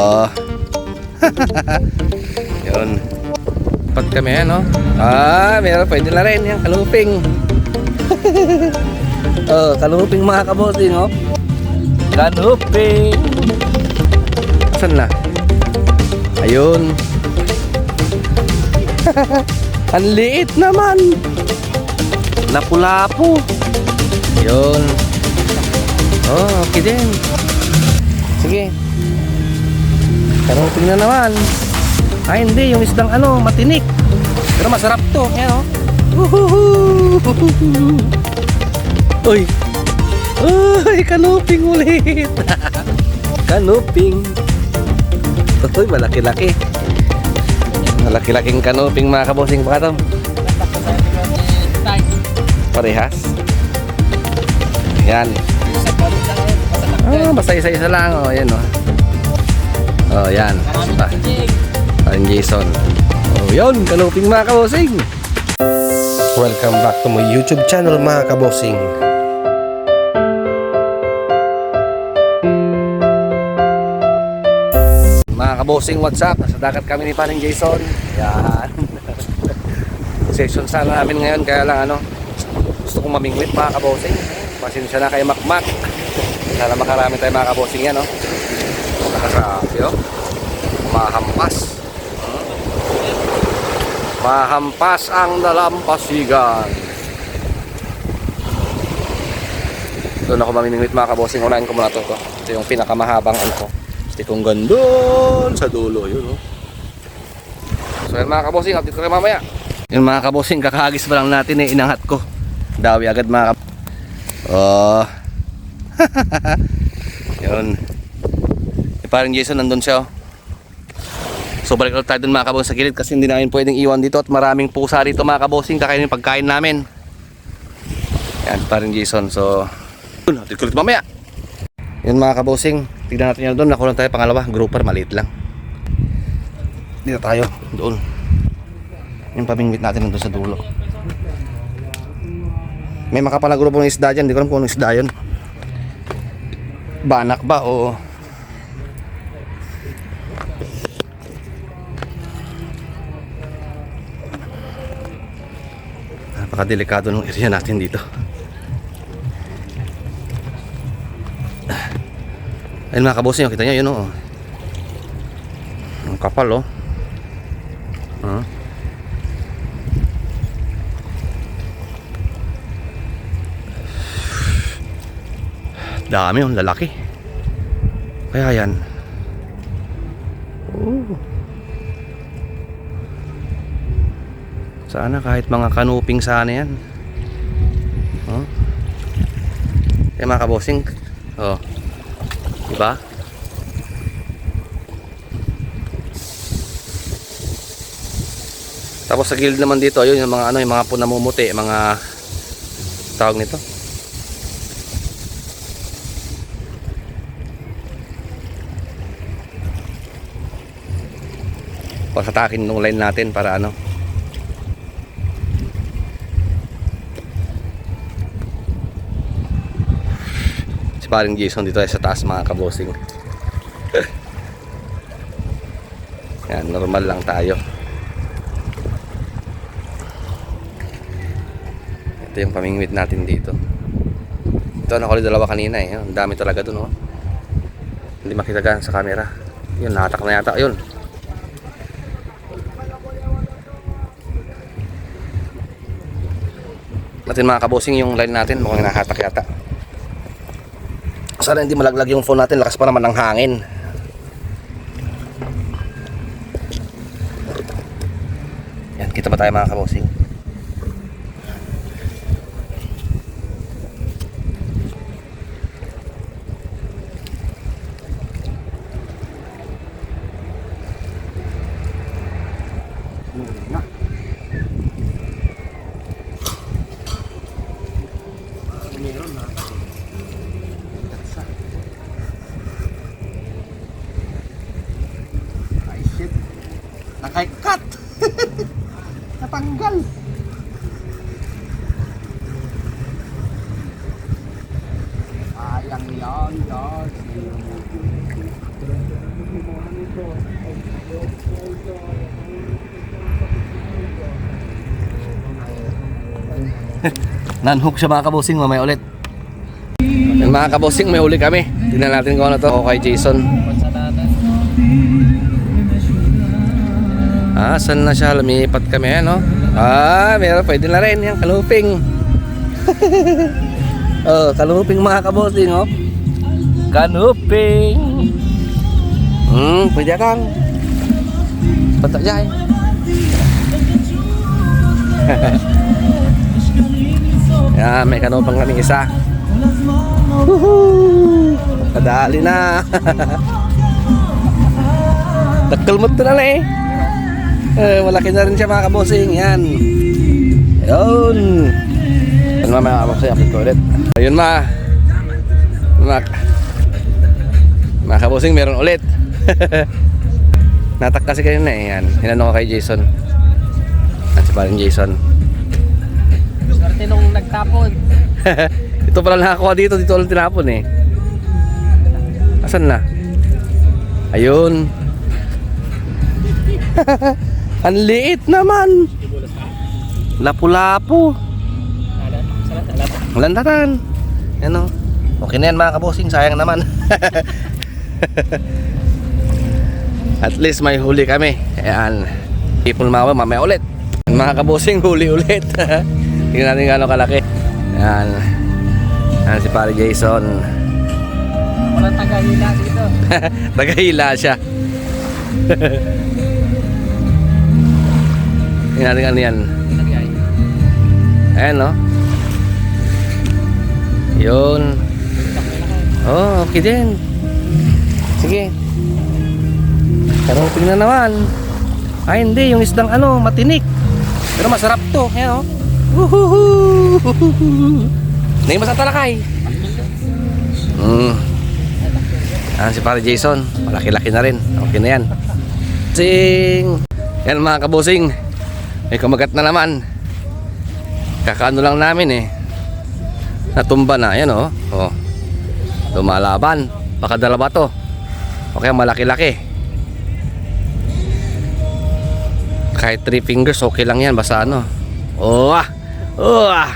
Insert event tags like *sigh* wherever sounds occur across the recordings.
Oh. *laughs* Yun. Pat kami ano? Ah, meron pwede na rin yung kaluping. *laughs* oh, kaluping mga kabosing oh. Kaluping. Saan na? Ayun. *laughs* Ang liit naman. Lapu-lapu. Yun. Oh, okay din. Sige. Kaluping na naman. Ay hindi, yung isdang ano, matinik. Pero masarap to. Yan oh. Uhuhu. Uy. Uy, kanuping ulit. *laughs* kanuping. Uy, malaki-laki. Malaki-laking kanuping mga kabosing pakatong. Parehas. Yan. Ah, basta isa-isa lang. Oh, yan oh. Oh, yan. Basta. Parang Jason. Oh, yun. Kanuping mga kabosing. Welcome back to my YouTube channel mga kabosing. Mga kabosing, what's up? Nasa dagat kami ni Paring Jason. Yan. *laughs* Session sana namin ngayon, kaya lang ano, gusto kong mamingwit mga kabosing. Pasensya na kay Makmak. Sana makarami tayo mga kabosing yan, no? Nakasabi, oh. Mahampas. Mahampas ang dalampasigan. Doon ako mamimingwit mga kabosing. Unahin ko muna to. to. Ito yung pinakamahabang ano ko. Tikong gandun sa dulo yun oh. So yan mga kabosing, update ko mamaya. Yun mga kabosing, kakahagis pa lang natin eh, inangat ko. Dawi agad mga kab... Oh. *laughs* yun. Parang Jason nandun siya oh. So balik ulit tayo dun mga kabosing sa gilid kasi hindi namin pwedeng iwan dito at maraming pusa rito mga kabosing kakainin yung pagkain namin. Yan, parang Jason. So, yun, update ko ulit mamaya. Yun mga kabosing, tignan natin yan doon. Nakulang tayo pangalawa, grouper, maliit lang. Dito tayo, doon. Yung pamingwit natin nandun sa dulo. May makapal na grupo ng isda dyan, hindi ko alam kung anong isda yun. Banak ba o... Napakadelikado ng area natin dito. Ayun mga kabosing, kita nyo, yun o. Ang kapal o. Ah. Dami yung lalaki. Kaya yan. Oh. Sana kahit mga kanuping sana yan. Oh. Eh mga kabosing. Oh. Diba? Tapos sa gilid naman dito, ayun yung mga ano, yung mga po namumuti, mga tawag nito. Pasatakin nung line natin para ano. Paring Jason dito sa taas mga kabosing. *laughs* Yan, normal lang tayo. Ito yung pamingwit natin dito. Ito nakuli dalawa kanina eh. Ang dami talaga dun oh. Hindi makita gan sa camera. Yun, nahatak na yata. Ayun. Natin mga kabosing yung line natin. Mukhang nahatak yata. Sana hindi malaglag yung phone natin. Lakas pa naman ng hangin. Yan, kita ba tayo mga kabosing? Ay Natanggal. Sayang yan, yan. *laughs* Nanhook siya mga kabosing, mamaya ulit. Mga kabosing, may uli kami. Tingnan natin kung ano to. O kay Jason. Ah, saan na siya? Lumipat kami, ano? Ah, meron, pwede na rin. Yan, kaluping. *laughs* oh, kaluping mga kabosing, oh. Kanuping. Hmm, pwede kang. Pata jay. Yan, *laughs* may kanupang kaming isa. Woohoo! Kadali na. *laughs* Nagkalmot na na eh. Eh, malaki na rin siya mga kabosing. Yan. Ayun. Yan mamaya kabosing. Upload ko ulit. Ayun ma. Mga, mga kabosing meron ulit. *laughs* Natak kasi kayo na eh. Yan. Hinanong ko kay Jason. At si paring Jason. Swerte nung nagtapon. *laughs* Ito pala nakakuha dito. Dito lang tinapon eh. Asan na? Ayun. *laughs* Ang liit naman. Lapu-lapu. Lantatan. Yan o. Okay na yan mga kabosing. Sayang naman. *laughs* At least may huli kami. Ayan. People mawa mamaya ulit. Mga kabosing huli ulit. *laughs* Tingnan natin gano'ng kalaki. Ayan. Ayan si pare Jason. Walang tagahila dito. *laughs* Nagahila siya. Ano yan. Ayan no. Yun. Oh, okay din. Sige. Karuping na naman. Ay hindi, yung isdang ano, matinik. Pero masarap to. Ayan oh. Woohoo! Hindi mas talakay. Mm. Ayan si pare Jason. Malaki-laki na rin. Okay na yan. Sing! Yan mga kabusing. May kumagat na naman. Kakaano lang namin eh. Natumba na. Yan oh. oh. Lumalaban. Baka dalawa to. O kaya malaki-laki. Kahit three fingers okay lang yan. Basta ano. Oh ah. Oh ah.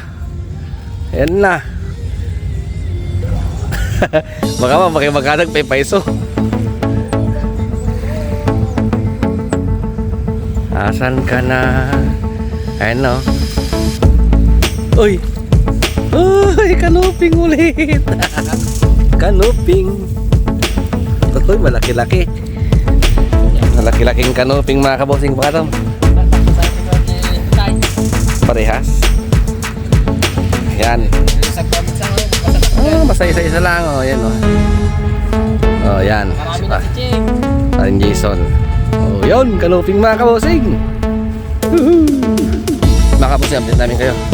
Yan na. *laughs* Baka ba makimagkanag pa paiso. Asan ka na? Ayan no. Uy! Uy! Kanuping ulit! *laughs* kanuping! Uy, malaki-laki. Malaki-laking kanuping mga kabosing pakatong. Parehas. Ayan. Oh, basta isa-isa lang. Oh, yan oh. Oh, yan. Marami na si Ching. Jason. Yun. Kanuping mga kabosing. Mga kabosing, update namin kayo.